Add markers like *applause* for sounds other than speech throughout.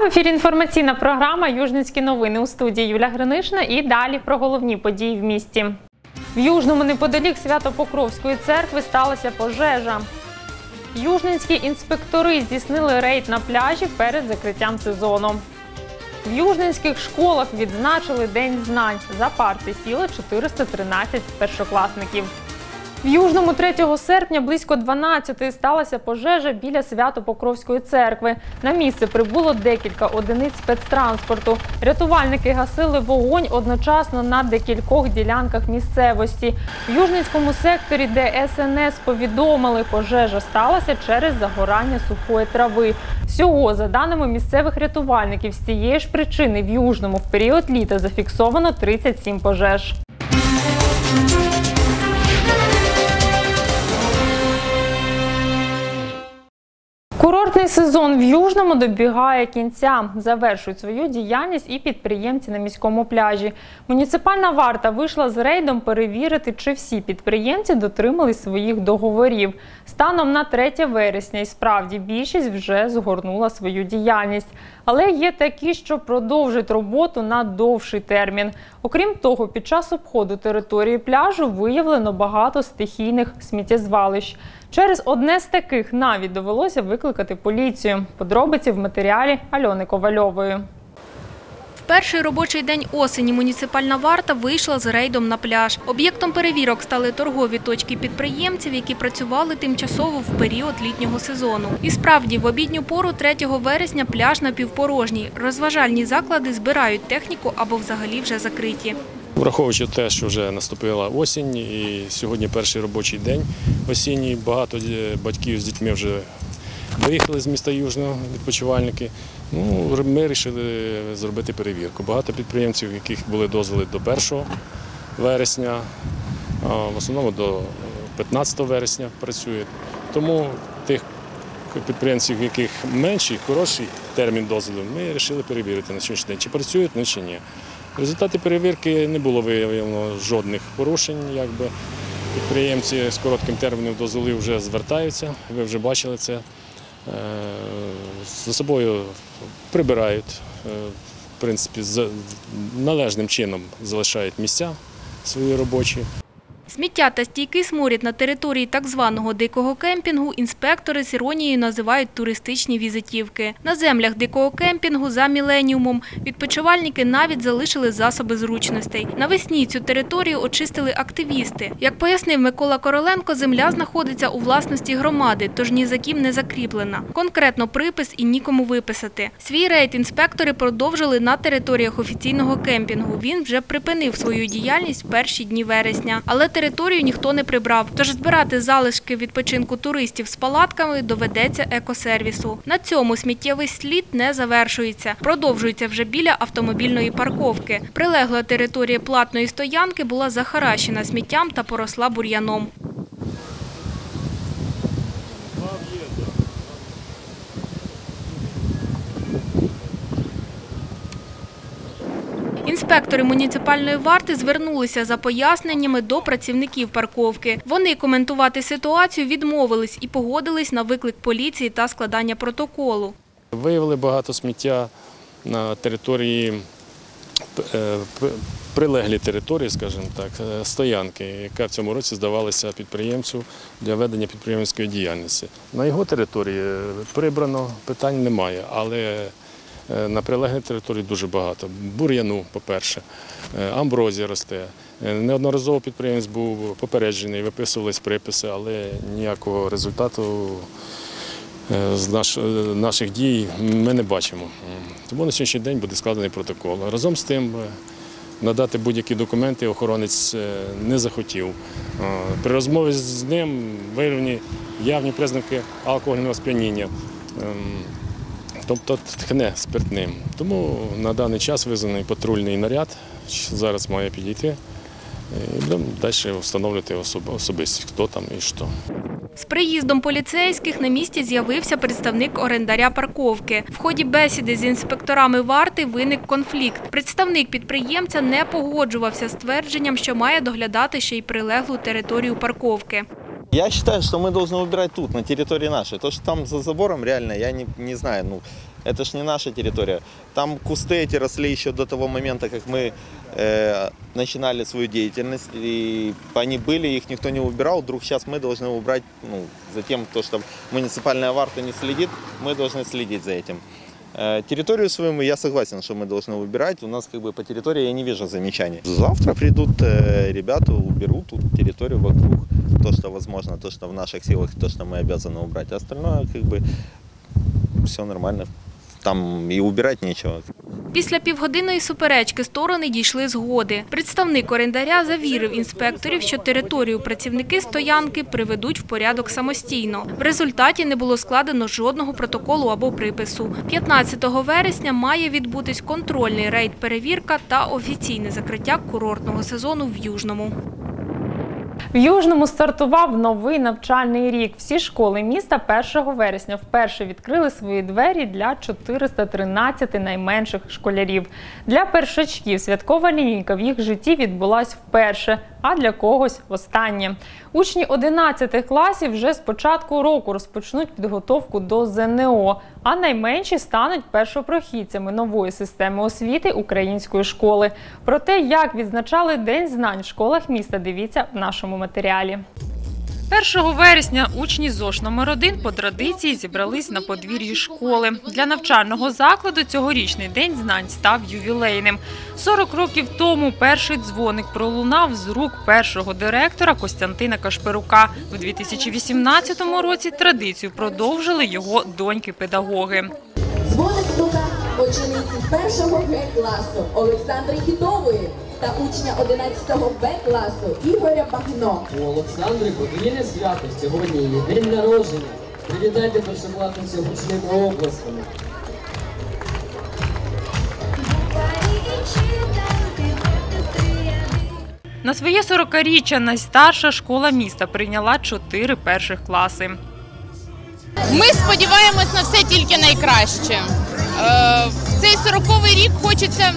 В ефірі. Інформаційна програма Южницькі новини у студії Юля Гринишна. І далі про головні події в місті. В Южному неподалік Свято-Покровської церкви сталася пожежа. Южненські інспектори здійснили рейд на пляжі перед закриттям сезону. В южненських школах відзначили День знань. За парти сіли 413 першокласників. В Южному 3 серпня близько 12 сталася пожежа біля Свято-Покровської церкви. На місце прибуло декілька одиниць спецтранспорту. Рятувальники гасили вогонь одночасно на декількох ділянках місцевості. В Южницькому секторі, де СНС повідомили, пожежа сталася через загорання сухої трави. Всього, за даними місцевих рятувальників, з цієї ж причини в Южному в період літа зафіксовано 37 пожеж. Курортний сезон в Южному добігає кінця. Завершують свою діяльність і підприємці на міському пляжі. Муніципальна варта вийшла з рейдом перевірити, чи всі підприємці дотримались своїх договорів. Станом на 3 вересня і справді більшість вже згорнула свою діяльність. Але є такі, що продовжують роботу на довший термін. Окрім того, під час обходу території пляжу виявлено багато стихійних сміттєзвалищ. Через одне з таких навіть довелося викликати поліцію. Подробиці в матеріалі Альони Ковальової. В перший робочий день осені муніципальна варта вийшла з рейдом на пляж. Об'єктом перевірок стали торгові точки підприємців, які працювали тимчасово в період літнього сезону. І справді, в обідню пору 3 вересня пляж напівпорожній. Розважальні заклади збирають техніку або взагалі вже закриті. Враховуючи те, що вже наступила осінь, і сьогодні перший робочий день осінній, багато е, батьків з дітьми вже виїхали з міста Южного, відпочивальники. Ну, ми вирішили зробити перевірку. Багато підприємців, яких були дозволи до 1 вересня, в основному до 15 вересня працюють. Тому тих підприємців, яких менший, хороший термін дозволу, ми вирішили перевірити на сьогоднішній день, чи працюють вони, чи ні. В результаті перевірки не було виявлено жодних порушень. Якби. Підприємці з коротким терміном дозволів вже звертаються, ви вже бачили це. Е, За собою прибирають, е, в принципі, належним чином залишають місця свої робочі. Сміття та стійкий сморід на території так званого дикого кемпінгу інспектори з іронією називають туристичні візитівки. На землях дикого кемпінгу за міленіумом відпочивальники навіть залишили засоби зручностей. Навесні цю територію очистили активісти. Як пояснив Микола Короленко, земля знаходиться у власності громади, тож ні за ким не закріплена. Конкретно припис і нікому виписати. Свій рейд інспектори продовжили на територіях офіційного кемпінгу. Він вже припинив свою діяльність в перші дні вересня, але територію ніхто не прибрав. Тож збирати залишки відпочинку туристів з палатками доведеться екосервісу. На цьому сміттєвий слід не завершується. Продовжується вже біля автомобільної парковки. Прилегла територія платної стоянки була захаращена сміттям та поросла бур'яном. Інспектори муніципальної варти звернулися за поясненнями до працівників парковки. Вони коментувати ситуацію відмовились і погодились на виклик поліції та складання протоколу. Виявили багато сміття на території е, прилеглі території, скажімо так, е, стоянки, яка в цьому році здавалася підприємцю для ведення підприємницької діяльності. На його території е, прибрано, питань немає, але на прилеглій території дуже багато. Бур'яну, по-перше, е, амброзія росте. Е, Неодноразово підприємець був попереджений, виписувались приписи, але ніякого результату Е, з наш, е, наших дій ми не бачимо. Тому на сьогоднішній день буде складений протокол. Разом з тим е, надати будь-які документи охоронець е, не захотів. Е, При розмові з ним виявлені явні признаки алкогольного сп'яніння. Тобто тхне спиртним. Тому на даний час визнаний патрульний наряд, зараз має підійти. І будемо далі встановлювати особистість, хто там і що. З приїздом поліцейських на місці з'явився представник орендаря парковки. В ході бесіди з інспекторами варти виник конфлікт. Представник підприємця не погоджувався з твердженням, що має доглядати ще й прилеглу територію парковки. Я считаю, что мы должны убирать тут, на территории нашей. То, что там за забором, реально, я не, не знаю, ну, это ж не наша территория. Там кусты эти росли еще до того момента, как мы э, начинали свою деятельность. И они были, их никто не убирал. Вдруг сейчас мы должны убрать, ну, за тем, то, что муниципальная варта не следит, мы должны следить за этим. Э, Территорию свою я согласен, что мы должны убирать. У нас как бы по территории я не вижу замечаний. Завтра придут э, ребята, уберут тут территорию вокруг. То, что возможно, то, что в наших силах, то, что мы обязаны убрать. А остальное как бы все нормально. Там и убирать нечего. Після півгодинної суперечки сторони дійшли згоди. Представник орендаря завірив інспекторів, що територію працівники стоянки приведуть в порядок самостійно. В результаті не було складено жодного протоколу або припису. 15 вересня має відбутись контрольний рейд-перевірка та офіційне закриття курортного сезону в Южному. В Южному стартував новий навчальний рік. Всі школи міста 1 вересня вперше відкрили свої двері для 413 найменших школярів. Для першачків святкова лінійка в їх житті відбулась вперше, а для когось останнє. Учні 11 класів вже з початку року розпочнуть підготовку до ЗНО, а найменші стануть першопрохідцями нової системи освіти української школи. Про те, як відзначали День знань в школах міста, дивіться в нашому матеріалі. 1 вересня учні ЗОШ номер 1 по традиції зібрались на подвір'ї школи. Для навчального закладу цьогорічний день знань став ювілейним. 40 років тому перший дзвоник пролунав з рук першого директора Костянтина Кашперука. В 2018 році традицію продовжили його доньки-педагоги. Дзвоник в руках учениці першого Г-класу Олександри Хідової та учня 11 Б-класу Ігоря Багно. У Олександри подвійне свято сьогодні її день народження. Привітайте першокласницю гучними оплесками. На своє 40-річчя найстарша школа міста прийняла чотири перших класи. Ми сподіваємось на все тільки найкраще. Е, в цей 40-й рік хочеться.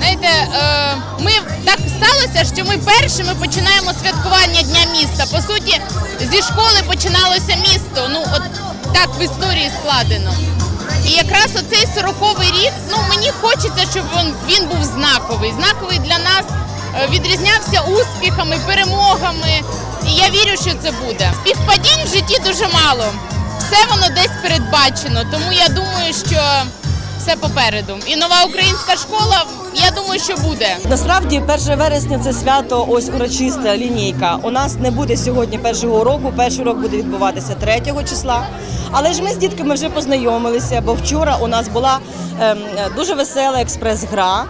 Знаєте, е, ми так сталося, що ми першими починаємо святкування Дня міста. По суті, зі школи починалося місто. Ну, от так в історії складено. І якраз оцей 40-й рік, ну мені хочеться, щоб він, він був знаковий. Знаковий для нас е, відрізнявся успіхами, перемогами. І я вірю, що це буде. Співпадінь в житті дуже мало. Все воно десь передбачено. Тому я думаю, що все попереду. І нова українська школа, я думаю, що буде. Насправді, 1 вересня це свято, ось урочиста лінійка. У нас не буде сьогодні першого року. Перший урок буде відбуватися 3 числа. Але ж ми з дітками вже познайомилися, бо вчора у нас була ем, дуже весела експрес-гра.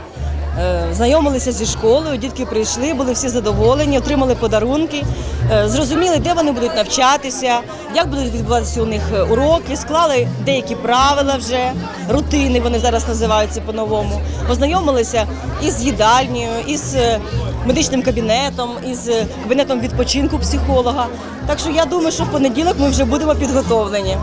Е, Знайомилися зі школою, дітки прийшли, були всі задоволені, отримали подарунки, е, зрозуміли, де вони будуть навчатися, як будуть відбуватися у них е, уроки, склали деякі правила вже, рутини вони зараз називаються по-новому. Познайомилися із їдальнею, із медичним кабінетом, із кабінетом відпочинку психолога. Так що я думаю, що в понеділок ми вже будемо підготовлені.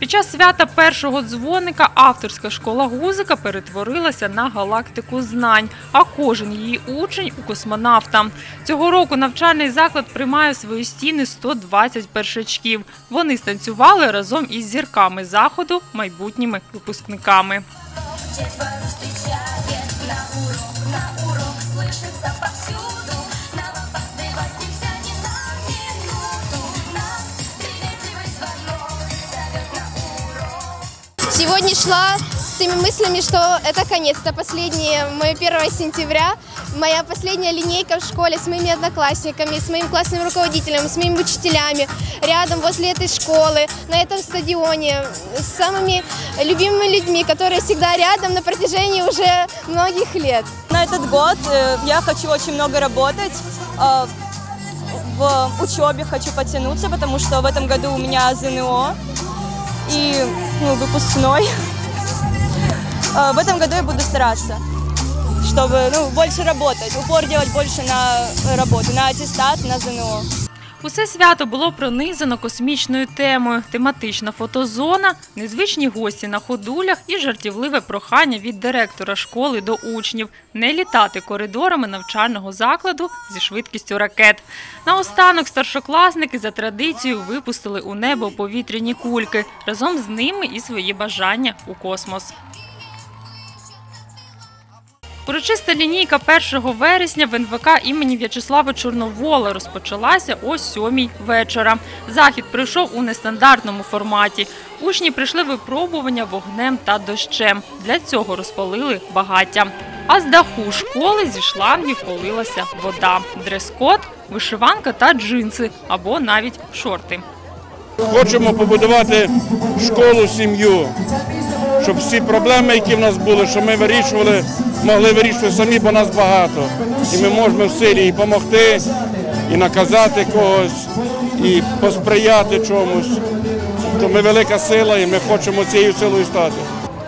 Під час свята першого дзвоника авторська школа гузика перетворилася на галактику знань, а кожен її учень у космонавта. Цього року навчальний заклад приймає свої стіни 120 першачків. Вони станцювали разом із зірками заходу, майбутніми випускниками. На урок, на урок слышится Сегодня шла с теми мыслями, что это конец-то последнее, мое 1 сентября, моя последняя линейка в школе с моими одноклассниками, с моим классным руководителем, с моими учителями, рядом возле этой школы, на этом стадионе, с самыми любимыми людьми, которые всегда рядом на протяжении уже многих лет. На этот год э, я хочу очень много работать. э, В учебе хочу потянуться, потому что в этом году у меня ЗНО и ну, выпускной. *laughs* Э, В этом году я буду стараться, чтобы ну, больше работать, упор делать больше на работу, на аттестат, на ЗНО. Усе свято було пронизано космічною темою, тематична фотозона, незвичні гості на ходулях і жартівливе прохання від директора школи до учнів не літати коридорами навчального закладу зі швидкістю ракет. Наостанок старшокласники за традицією випустили у небо повітряні кульки разом з ними і свої бажання у космос. Урочиста лінійка 1 вересня в НВК імені В'ячеслава Чорновола розпочалася о 7 вечора. Захід прийшов у нестандартному форматі. Учні прийшли випробування вогнем та дощем. Для цього розпалили багаття. А з даху школи зі шлангів полилася вода. Дрес-код, вишиванка та джинси або навіть шорти. Хочемо побудувати школу, сім'ю, щоб всі проблеми, які в нас були, що ми вирішували, могли вирішувати самі, бо нас багато. І ми можемо в силі і допомогти, і наказати когось, і посприяти чомусь. То ми велика сила, і ми хочемо цією силою стати.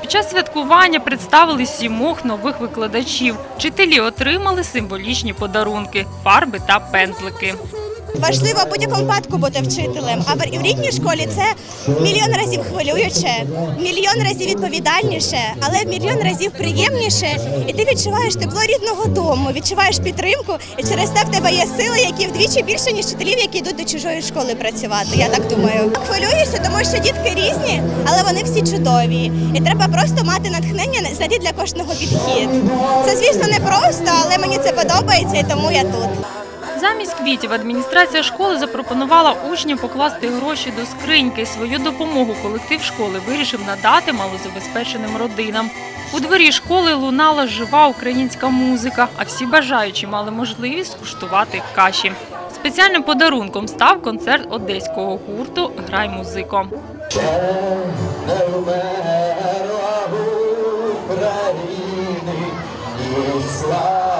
Під час святкування представили сімох нових викладачів. Вчителі отримали символічні подарунки, фарби та пензлики. Важливо в будь-якому випадку бути вчителем, а в рідній школі це мільйон разів хвилююче, мільйон разів відповідальніше, але в мільйон разів приємніше. І ти відчуваєш тепло рідного дому, відчуваєш підтримку, і через це в тебе є сили, які вдвічі більше, ніж вчителів, які йдуть до чужої школи працювати. Я так думаю. Хвилююся, тому що дітки різні, але вони всі чудові. І треба просто мати натхнення знайти для кожного підхід. Це, звісно, не просто, але мені це подобається, і тому я тут. Замість квітів адміністрація школи запропонувала учням покласти гроші до скриньки. Свою допомогу колектив школи вирішив надати малозабезпеченим родинам. У дворі школи лунала жива українська музика, а всі бажаючі мали можливість скуштувати каші. Спеціальним подарунком став концерт одеського гурту Грай музико. Прошу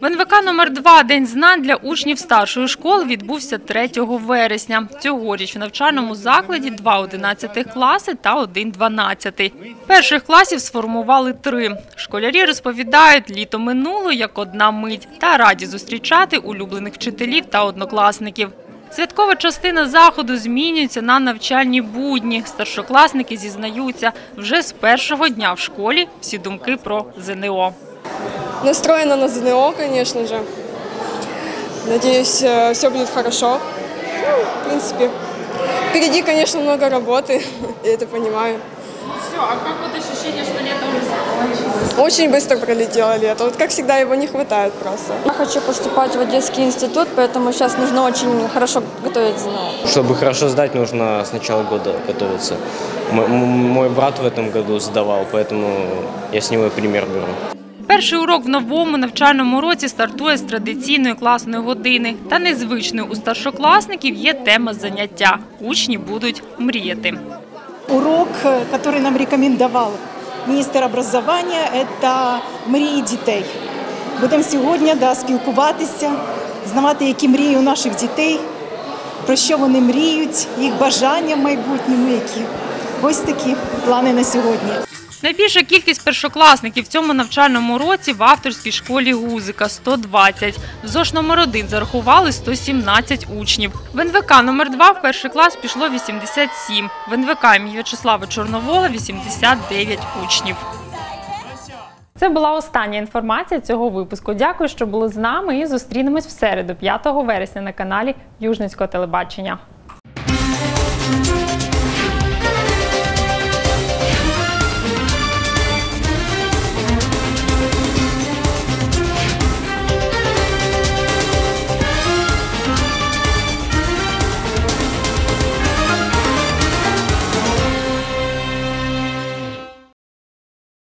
В НВК номер 2 День знань для учнів старшої школи відбувся 3 вересня. Цьогоріч в навчальному закладі два 11 класи та один 12. Перших класів сформували три. Школярі розповідають, літо минуло як одна мить та раді зустрічати улюблених вчителів та однокласників. Святкова частина заходу змінюється на навчальні будні. Старшокласники зізнаються, вже з першого дня в школі всі думки про ЗНО. Настроена на ЗНО, конечно же. Надеюсь, все будет хорошо. Ну, в принципе, впереди, конечно, много работы, *laughs* я это понимаю. Все, а как вот ощущение, что лето уже? Очень быстро пролетело лето. Вот как всегда его не хватает просто. Я хочу поступать в Одесский институт, поэтому сейчас нужно очень хорошо готовить ЗНО. Чтобы хорошо сдать, нужно с начала года готовиться. М- м- мой брат в этом году сдавал, поэтому я с него и пример беру. Перший урок в новому навчальному році стартує з традиційної класної години. Та незвичною у старшокласників є тема заняття. Учні будуть мріяти. Урок, э, который нам рекомендовал міністр образування, це мрії дітей. Будемо сьогодні да, спілкуватися, знавати, які мрії у наших дітей, про що вони мріють, їх бажання в майбутньому, які ось такі плани на сьогодні. Найбільша кількість першокласників в цьому навчальному році в авторській школі Гузика 120. В ЗОШ номер 1 зарахували 117 учнів. В НВК номер 2 в перший клас пішло 87. В НВК імені В'ячеслава Чорновола 89 учнів. Це була остання інформація цього випуску. Дякую, що були з нами і зустрінемось в середу, 5 вересня на каналі Южницького телебачення.